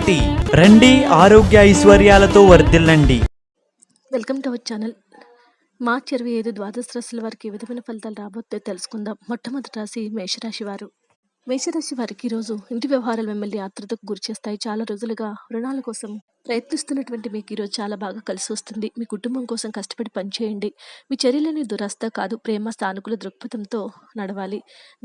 రండి ఆరోగ్య ఐశ్వర్యాలతో వర్ధిల్లండి. Welcome to our channel. మార్చి ఇరవై ఐదు ద్వాదశ రాశుల వారికి ఏ విధమైన ఫలితాలు రాబోతే తెలుసుకుందాం. మొట్టమొదటి రాశి మేషరాశి వారు. మేషరాశి వారికి ఈరోజు ఇంటి వ్యవహారాలు మిమ్మల్ని ఆత్రుతకు గురి చేస్తాయి చాలా రోజులుగా రుణాల కోసం ప్రయత్నిస్తున్నటువంటి మీకు ఈరోజు చాలా బాగా కలిసి వస్తుంది మీ కుటుంబం కోసం కష్టపడి పనిచేయండి. మీ చర్యలని దురస్త కాదు ప్రేమ సానుకూల దృక్పథంతో నడవాలి.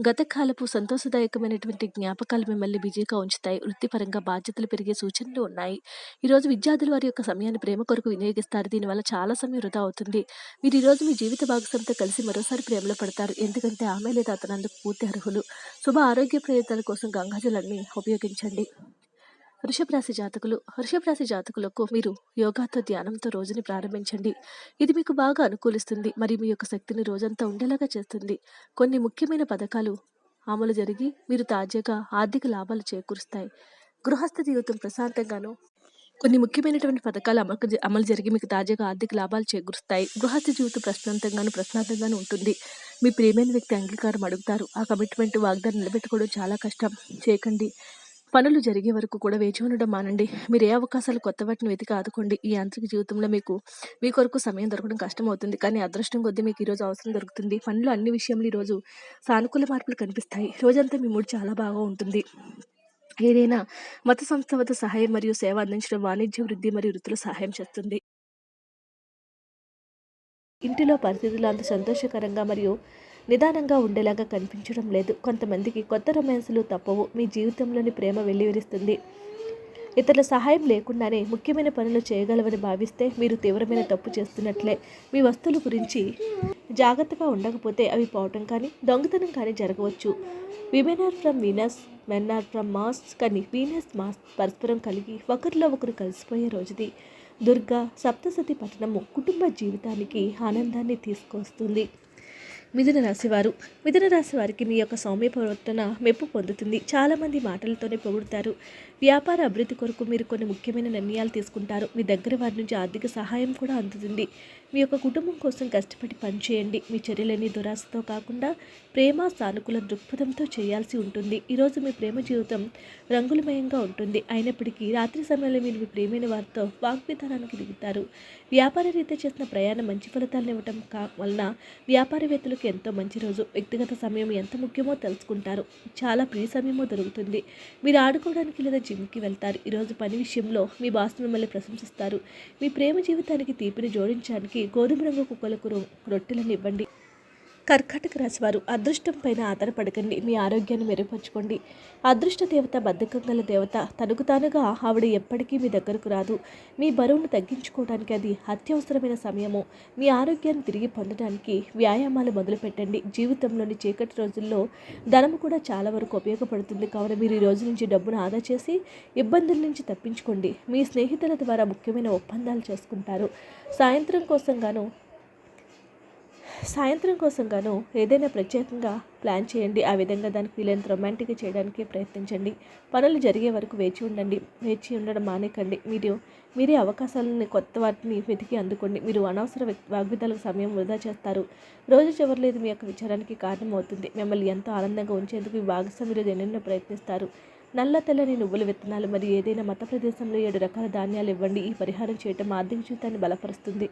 గత కాలపు సంతోషదాయకమైనటువంటి జ్ఞాపకాలు మిమ్మల్ని బిజీగా ఉంచుతాయి. వృత్తిపరంగా బాధ్యతలు పెరిగే సూచనలు ఉన్నాయి. ఈరోజు విద్యార్థులు వారి యొక్క సమయాన్ని ప్రేమ కొరకు వినియోగిస్తారు. దీనివల్ల చాలా సమయం వృధా అవుతుంది. మీరు ఈరోజు మీ జీవిత భాగస్వామితో కలిసి మరోసారి ప్రేమలో పడతారు. ఎందుకంటే ఆమె లేదా అతనందుకు పూర్తి అర్హులు. శుభ ఆరోగ్య ప్రయత్నాల కోసం గంగాజలాన్ని ఉపయోగించండి. వృషభరాశి జాతకులు వృషభరాశి జాతకులకు మీరు యోగాతో ధ్యానంతో రోజుని ప్రారంభించండి. ఇది మీకు బాగా అనుకూలిస్తుంది. మరియు మీ యొక్క శక్తిని రోజంతా ఉండేలాగా చేస్తుంది. కొన్ని ముఖ్యమైన పథకాలు అమలు జరిగి మీరు తాజాగా ఆర్థిక లాభాలు చేకూరుస్తాయి. గృహస్థ జీవితం ప్రశాంతంగాను కొన్ని ముఖ్యమైనటువంటి పథకాలు అమలు అమలు జరిగి మీకు తాజాగా ఆర్థిక లాభాలు చేకూరుస్తాయి. గృహస్థ జీవితం ప్రశాంతంగాను ప్రశాంతంగాను ఉంటుంది. మీ ప్రియమైన వ్యక్తి అంగీకారం అడుగుతారు. ఆ కమిట్మెంట్ వాగ్దానం నిలబెట్టుకోవడం చాలా కష్టం. చేయకండి. పనులు జరిగే వరకు కూడా వేచి ఉండడం మానండి. మీరు ఏ అవకాశాలు కొత్త వాటిని వెతికి ఆదుకోండి. ఈ యాంత్రిక జీవితంలో మీకు మీ కొరకు సమయం దొరకడం కష్టం అవుతుంది కానీ అదృష్టం కొద్దీ మీకు ఈరోజు అవసరం దొరుకుతుంది. పనులు అన్ని విషయంలో ఈరోజు సానుకూల మార్పులు కనిపిస్తాయి. రోజంతా మీ మూడు చాలా బాగా ఉంటుంది. ఏదైనా మత సంస్థ వద్ద సహాయం మరియు సేవ అందించడం వాణిజ్య వృద్ధి మరియు వృత్తుల సహాయం చేస్తుంది. ఇంటిలో పరిస్థితులు అంత సంతోషకరంగా మరియు నిదానంగా ఉండేలాగా కనిపించడం లేదు. కొంతమందికి కొత్త రొమాన్సులు తప్పవు. మీ జీవితంలోని ప్రేమ వెల్లివిరుస్తుంది. ఇతరుల సహాయం లేకుండానే ముఖ్యమైన పనులు చేయగలవని భావిస్తే మీరు తీవ్రమైన తప్పు చేస్తున్నట్లే. మీ వస్తువుల గురించి జాగ్రత్తగా ఉండకపోతే అవి పోవటం కానీ దొంగతనం కానీ జరగవచ్చు. Women are from Venus men are from Mars కానీ వీనస్ మాస్ పరస్పరం కలిగి ఒకరిలో ఒకరు కలిసిపోయే రోజుది. దుర్గా సప్తసతి పట్టణము కుటుంబ జీవితానికి ఆనందాన్ని తీసుకొస్తుంది. మిథున రాశి వారు. మిథున రాశి వారికి మీ యొక్క సౌమ్య ప్రవర్తన మెప్పు పొందుతుంది. చాలామంది మాటలతోనే పొగుడుతారు. వ్యాపార అభివృద్ధి కొరకు మీరు కొన్ని ముఖ్యమైన నిర్ణయాలు తీసుకుంటారు. మీ దగ్గర వారి నుంచి ఆర్థిక సహాయం కూడా అందుతుంది. మీ యొక్క కుటుంబం కోసం కష్టపడి పనిచేయండి. మీ చర్యలని దురాశతో కాకుండా ప్రేమ సానుకూల దృక్పథంతో చేయాల్సి ఉంటుంది. ఈరోజు మీ ప్రేమ జీవితం రంగులమయంగా ఉంటుంది. అయినప్పటికీ రాత్రి సమయంలో మీరు మీ ప్రేమైన వారితో వాగ్విధానానికి దిగుతారు. వ్యాపార రీత్యా చేసిన ప్రయాణం మంచి ఫలితాలను ఇవ్వటం కా వలన వ్యాపారవేత్తలకు ఎంతో మంచి రోజు. వ్యక్తిగత సమయం ఎంత ముఖ్యమో తెలుసుకుంటారు. చాలా ప్రియ సమయమో దొరుకుతుంది. మీరు ఆడుకోవడానికి లేదా జిమ్కి వెళ్తారు. ఈరోజు పని విషయంలో మీ బాస్ మిమ్మల్ని ప్రశంసిస్తారు. మీ ప్రేమ జీవితానికి తీపిని జోడించడానికి గోధుమ రంగు కుక్కలకు రొట్టెలను ఇవ్వండి. కర్కాటక రాశివారు అదృష్టం పైన ఆధారపడకండి. మీ ఆరోగ్యాన్ని మెరుగుపరచుకోండి. అదృష్ట దేవత బద్ధకం గల దేవత తనకు తానుగా ఆవిడ ఎప్పటికీ మీ దగ్గరకు రాదు. మీ బరువును తగ్గించుకోవడానికి అది అత్యవసరమైన సమయము. మీ ఆరోగ్యాన్ని తిరిగి పొందడానికి వ్యాయామాలు మొదలుపెట్టండి. జీవితంలోని చీకటి రోజుల్లో ధనము కూడా చాలా వరకు ఉపయోగపడుతుంది. కావున మీరు ఈ రోజు నుంచి డబ్బును ఆదా చేసి ఇబ్బందుల నుంచి తప్పించుకోండి. మీ స్నేహితుల ద్వారా ముఖ్యమైన ఒప్పందాలు చేసుకుంటారు. సాయంత్రం కోసం గాను సాయంత్రం కోసం గాను ఏదైనా ప్రత్యేకంగా ప్లాన్ చేయండి. ఆ విధంగా దానికి వీలైనంత రొమాంటిక్గా చేయడానికి ప్రయత్నించండి. పనులు జరిగే వరకు వేచి ఉండండి. వేచి ఉండడం మానేకండి. మీరు మీరే అవకాశాలను కొత్త వాటిని వెతికి అందుకోండి. మీరు అనవసర వాగ్విధాలకు సమయం వృధా చేస్తారు. రోజు చివరిలో ఇది మీ యొక్క విచారానికి కారణమవుతుంది. మిమ్మల్ని ఎంతో ఆనందంగా ఉంచేందుకు మీ భాగస్వామి ఎన్నెన్నో ప్రయత్నిస్తారు. నల్ల తెల్లని నువ్వుల విత్తనాలు మరియు ఏదైనా మత ప్రదేశంలో ఏడు రకాల ధాన్యాలు ఇవ్వండి. ఈ పరిహారం చేయటం ఆర్థిక జీవితాన్ని బలపరుస్తుంది.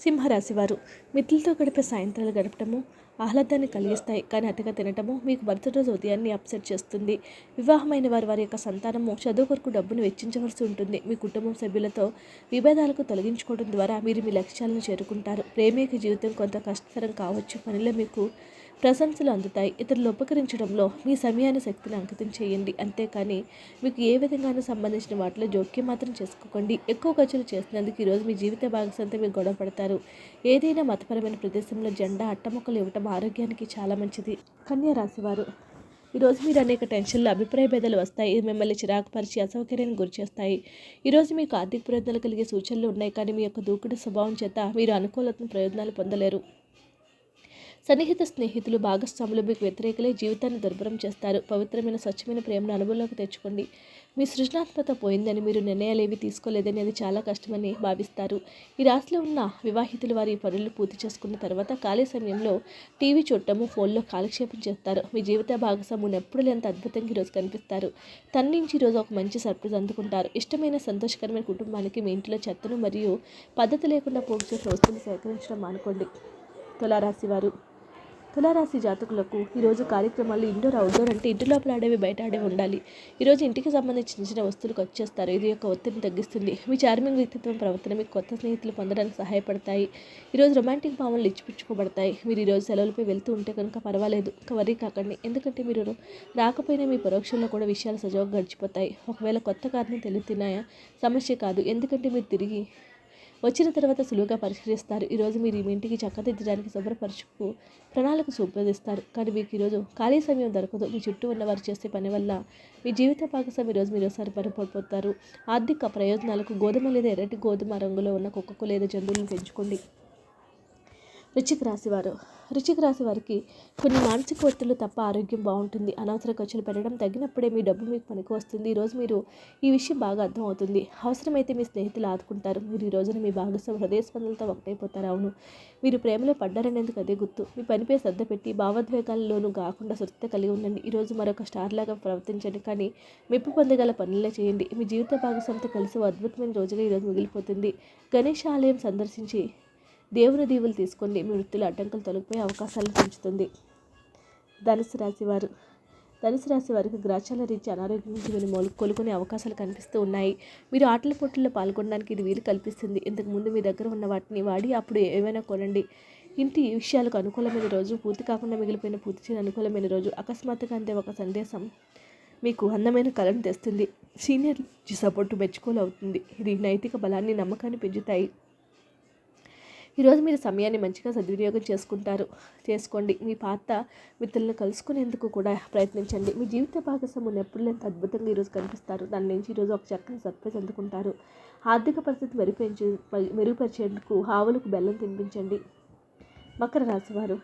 సింహరాశి వారు మిత్రులతో గడిపే సాయంత్రాలు గడపటము ఆహ్లాదాన్ని కలిగిస్తాయి. కానీ అతిగా తినటము మీకు మరుసటి రోజు ఉదయాన్ని అప్సెట్ చేస్తుంది. వివాహమైన వారు వారి యొక్క సంతానము చదువు కొరకు డబ్బును వెచ్చించవలసి ఉంటుంది. మీ కుటుంబం సభ్యులతో విభేదాలకు తొలగించుకోవడం ద్వారా మీరు మీ లక్ష్యాలను చేరుకుంటారు. ప్రేమిక జీవితం కొంత కష్టతరం కావచ్చు. పనిలో మీకు ప్రశంసలు అందుతాయి. ఇతరులు ఉపకరించడంలో మీ సమయాన్ని శక్తిని అంకితం చేయండి. అంతేకాని మీకు ఏ విధంగానూ సంబంధించిన వాటిలో జోక్యం మాత్రం చేసుకోకండి. ఎక్కువ ఖర్చులు చేసినందుకు ఈరోజు మీ జీవిత భాగస్వామితో మీరు గొడవ పడతారు. ఏదైనా మతపరమైన ప్రదేశంలో జెండా అట్టముక్కలు ఇవ్వటం ఆరోగ్యానికి చాలా మంచిది. కన్యా రాశివారు ఈరోజు మీరు అనేక టెన్షన్లు అభిప్రాయ భేదాలు వస్తాయి. ఇది మిమ్మల్ని చిరాకు పరిచి అసౌకర్యానికి గురిచేస్తాయి ఈరోజు మీకు ఆర్థిక ప్రయోజనాలు కలిగే సూచనలు ఉన్నాయి. కానీ మీ యొక్క దూకుడు స్వభావం చేత మీరు అనుకూలతను ప్రయోజనాలు పొందలేరు. సన్నిహిత స్నేహితులు భాగస్వాములు మీకు వ్యతిరేకలే జీవితాన్ని దుర్భరం చేస్తారు. పవిత్రమైన స్వచ్ఛమైన ప్రేమను అనుభవంలోకి తెచ్చుకోండి. మీ సృజనాత్మకత పోయిందని మీరు నిర్ణయాలు ఏవి తీసుకోలేదని అది చాలా కష్టమని భావిస్తారు. ఈ రాశిలో ఉన్న వివాహితులు వారి పనులు పూర్తి చేసుకున్న తర్వాత ఖాళీ సమయంలో టీవీ చూడటము ఫోన్లో కాలక్షేపం చేస్తారు. మీ జీవిత భాగస్వాములు ఎప్పుడు ఎంత అద్భుతంగా ఈరోజు కనిపిస్తారు. తన నుంచి ఈరోజు ఒక మంచి సర్ప్రైజ్ అందుకుంటారు. ఇష్టమైన సంతోషకరమైన కుటుంబానికి మీ ఇంట్లో చెత్తను మరియు పద్ధతి లేకుండా పోగు చేసిన వస్తువులు సేకరించడం మానుకోండి. తులారాశి వారు తులారాశి జాతకులకు ఈరోజు కార్యక్రమాలు ఇండోర్ అవుట్డోర్ అంటే ఇంటి లోపల ఆడేవి బయట ఆడే ఉండాలి. ఈరోజు ఇంటికి సంబంధించిన చిన్న వస్తువులు వచ్చేస్తారు ఇది యొక్క ఒత్తిడిని తగ్గిస్తుంది. మీ చార్మింగ్ వ్యక్తిత్వం ప్రవర్తన మీకు కొత్త స్నేహితులు పొందడానికి సహాయపడతాయి. ఈరోజు రొమాంటిక్ భావనలు ఇచ్చిపుచ్చుకోబడతాయి. మీరు ఈరోజు సెలవులపై వెళ్తూ ఉంటే కనుక పర్వాలేదు. వరీ కాకండి. ఎందుకంటే మీరు రాకపోయినా మీ పరోక్షంలో కూడా విషయాలు సజావుగా గడిచిపోతాయి. ఒకవేళ కొత్త కారణం తెలియతినాయా సమస్య కాదు. ఎందుకంటే మీరు తిరిగి వచ్చిన తర్వాత సులువుగా పరిష్కరిస్తారు. ఈరోజు మీరు మీ ఇంటికి చక్కదిద్దడానికి శుభ్రపరచుకు ప్రణాళిక సంప్రదిస్తారు కానీ మీకు ఈరోజు ఖాళీ సమయం దొరకదు. మీ చుట్టూ ఉన్న వారు చేసే పని వల్ల మీ జీవిత భాగస్వామి ఈరోజు మీరు ఒకసారి పడిపోతారు ఆర్థిక ప్రయోజనాలకు గోధుమ లేదా ఎర్రటి గోధుమ రంగులో ఉన్న కుక్కకు లేదా జంతువులను పెంచుకోండి. రుచికి రాశివారు. రుచికి వృశ్చిక రాశి వారికి కొన్ని మానసిక ఒత్తిళ్ళు తప్ప ఆరోగ్యం బాగుంటుంది. అనవసర ఖర్చులు పెట్టడం తగ్గినప్పుడే మీ డబ్బు మీకు పనికి వస్తుంది. ఈరోజు మీరు ఈ విషయం బాగా అర్థమవుతుంది అవసరమైతే మీ స్నేహితులు ఆదుకుంటారు. మీరు ఈ రోజున మీ భాగస్వామి హృదయ స్పందనలతో ఒకటైపోతారు. అవును మీరు ప్రేమలో పడ్డారనేందుకు అదే గుర్తు. మీ పనిపై శ్రద్ధ పెట్టి భావోద్వేగాల్లోనూ కాకుండా సురక్షిత కలిగి ఉండండి. ఈరోజు మరొక స్టార్ లాగా ప్రవర్తించండి. కానీ మెప్పు పొందగల పనులే చేయండి. మీ జీవిత భాగస్వామితో కలిసి అద్భుతమైన రోజుగా ఈరోజు మిగిలిపోతుంది. గణేష్ ఆలయం సందర్శించి దేవుని దీవులు తీసుకోండి మీ వృత్తిలో అడ్డంకులు తొలగిపోయే అవకాశాలను పెంచుతుంది. ధనుసు రాశి వారు. ధనుసు రాశి వారికి గ్రాచాల రీత్యా అనారోగ్యం నుంచి మీరు మొలు కోలుకునే అవకాశాలు కనిపిస్తూ ఉన్నాయి. మీరు ఆటల పోటీల్లో పాల్గొనడానికి ఇది వీలు కల్పిస్తుంది. ఇంతకు ముందు మీ దగ్గర ఉన్న వాటిని వాడి అప్పుడు ఏమైనా కొనండి. ఇంటి విషయాలకు అనుకూలమైన రోజు పూర్తి కాకుండా మిగిలిపోయిన పూర్తి చేయని అనుకూలమైన రోజు అకస్మాత్తుగా అంతే ఒక సందేశం మీకు అందమైన కళను తెస్తుంది. సీనియర్ సపోర్టు మెచ్చుకోలు అవుతుంది. ఇది నైతిక బలాన్ని నమ్మకాన్ని పెంచుతాయి. ఈరోజు మీరు సమయాన్ని మంచిగా సద్వినియోగం చేసుకుంటారు. చేసుకోండి. మీ పాత మిత్రులను కలుసుకునేందుకు కూడా ప్రయత్నించండి. మీ జీవిత భాగస్వాములు ఎప్పుడు ఎంత అద్భుతంగా ఈరోజు కనిపిస్తారు? దాని నుంచి ఈరోజు ఒక చక్కని సర్ప్రైజ్ అందుకుంటారు. ఆర్థిక పరిస్థితి మెరుగుపరిచే మెరుగుపరిచేందుకు ఆవులకు బెల్లం తినిపించండి. మకర రాశి వారు.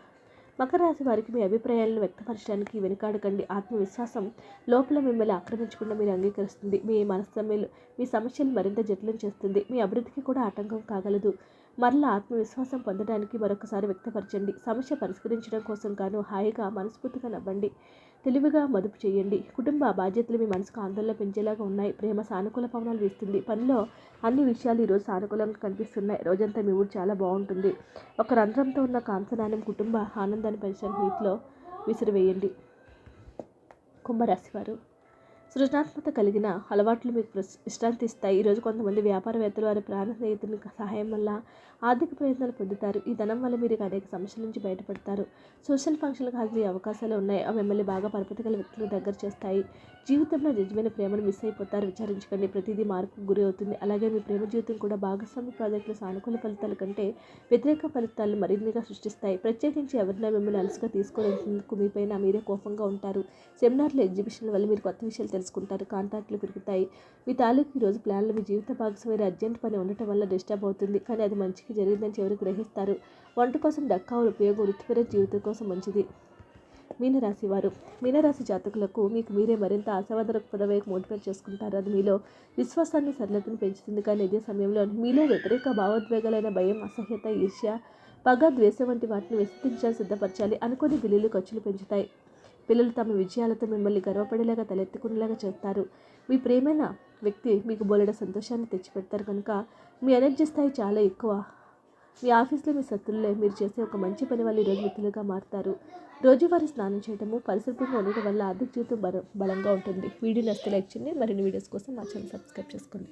మకర రాశి వారికి మీ అభిప్రాయాలను వ్యక్తపరచడానికి వెనుకాడకండి. ఆత్మవిశ్వాసం లోపల మిమ్మల్ని ఆక్రమించకుండా మీరు అంగీకరిస్తుంది. మీ మనస్తమ్యలు మీ సమస్యలు మరింత జటిలం చేస్తుంది. మీ అభివృద్ధికి కూడా ఆటంకం కాగలదు. మరలా ఆత్మవిశ్వాసం పొందడానికి మరొకసారి వ్యక్తపరచండి. సమస్య పరిష్కరించడం కోసం గాను హాయిగా మనస్ఫూర్తిగా నవ్వండి. తెలివిగా మదుపు చేయండి. కుటుంబ బాధ్యతలు మీ మనసుకు ఆందోళన పెంచేలాగా ఉన్నాయి. ప్రేమ సానుకూల పవనాలు వీస్తుంది. పనిలో అన్ని విషయాలు ఈరోజు సానుకూలంగా కనిపిస్తున్నాయి. రోజంతా మీ ఊరు చాలా బాగుంటుంది. ఒక రంధ్రంతో ఉన్న కాంసనానం కుటుంబ ఆనందాన్ని పెంచడానికి నీటిలో విసిరివేయండి. కుంభరాశి వారు సృజనాత్మకత కలిగిన అలవాట్లు మీకు విశ్రాంతి ఇస్తాయి. ఈరోజు కొంతమంది వ్యాపారవేత్తలు వారి ప్రాణ స్నేహితుల సహాయం వల్ల ఆర్థిక ప్రయత్నాలు పొందుతారు. ఈ ధనం వల్ల మీరు అనేక సమస్యల నుంచి బయటపడతారు. సోషల్ ఫంక్షన్లకు హాజరయ్యే అవకాశాలు ఉన్నాయి. అవి మిమ్మల్ని బాగా పరపతి గల వ్యక్తులకు దగ్గర చేస్తాయి. జీవితంలో నిజమైన ప్రేమను మిస్ అయిపోతారు. విచారించకండి. ప్రతిదీ మార్పుకు గురి అవుతుంది. అలాగే మీ ప్రేమ జీవితం కూడా భాగస్వామి ప్రాజెక్టుల సానుకూల ఫలితాల కంటే వ్యతిరేక ఫలితాలను మరిన్నిగా సృష్టిస్తాయి. ప్రత్యేకించి ఎవరినైనా మిమ్మల్ని అలసిగా తీసుకునేందుకు మీపైన మీరే కోపంగా ఉంటారు. సెమినార్లు ఎగ్జిబిషన్ల వల్ల మీరు కొత్త విషయాలు తెలుసుకుంటారు కాంటాక్ట్లు పెరుగుతాయి. మీ తాలూకు ఈరోజు ప్లాన్లు మీ జీవిత భాగస్వామి అర్జెంట్ పని ఉండటం వల్ల డిస్టర్బ్ అవుతుంది. కానీ అది మంచికి జరిగిందని చివరికి గ్రహిస్తారు? వంట కోసం డక్కావుల ఉపయోగం వృత్తిపర జీవితం కోసం మంచిది. మీనరాశి వారు. మీనరాశి జాతకులకు మీకు మీరే మరింత ఆశావాద దృక్పథం మోటివేట్ చేసుకుంటారు. అది మీలో విశ్వాసాన్ని సరళతను పెంచుతుంది. కానీ ఇదే సమయంలో మీలో వ్యతిరేక భావోద్వేగాలైన భయం అసహ్యత ఈర్ష్య పగ ద్వేషం వంటి వాటిని విస్తరించాలి సిద్ధపరచాలి. అనుకుని బిల్లులు ఖర్చులు పెంచుతాయి. పిల్లలు తమ విజయాలతో మిమ్మల్ని గర్వపడేలాగా తలెత్తుకునేలాగా చేస్తారు. మీ ప్రేమైన వ్యక్తి మీకు బోలెడ సంతోషాన్ని తెచ్చిపెడతారు కనుక మీ ఎనర్జీ స్థాయి చాలా ఎక్కువ. మీ ఆఫీస్లో మీ శత్రులే మీరు చేసే ఒక మంచి పని వల్ల ఈరోజు మిత్రులుగా మారుతారు. రోజువారీ స్నానం చేయడము పరిశుభ్రంగా ఉండటం వల్ల ఆర్థిక జీవితం బల బలంగా ఉంటుంది. వీడియో నచ్చితే లైక్ చేయండి. మరిన్ని వీడియోస్ కోసం మా ఛానల్ సబ్స్క్రైబ్ చేసుకోండి.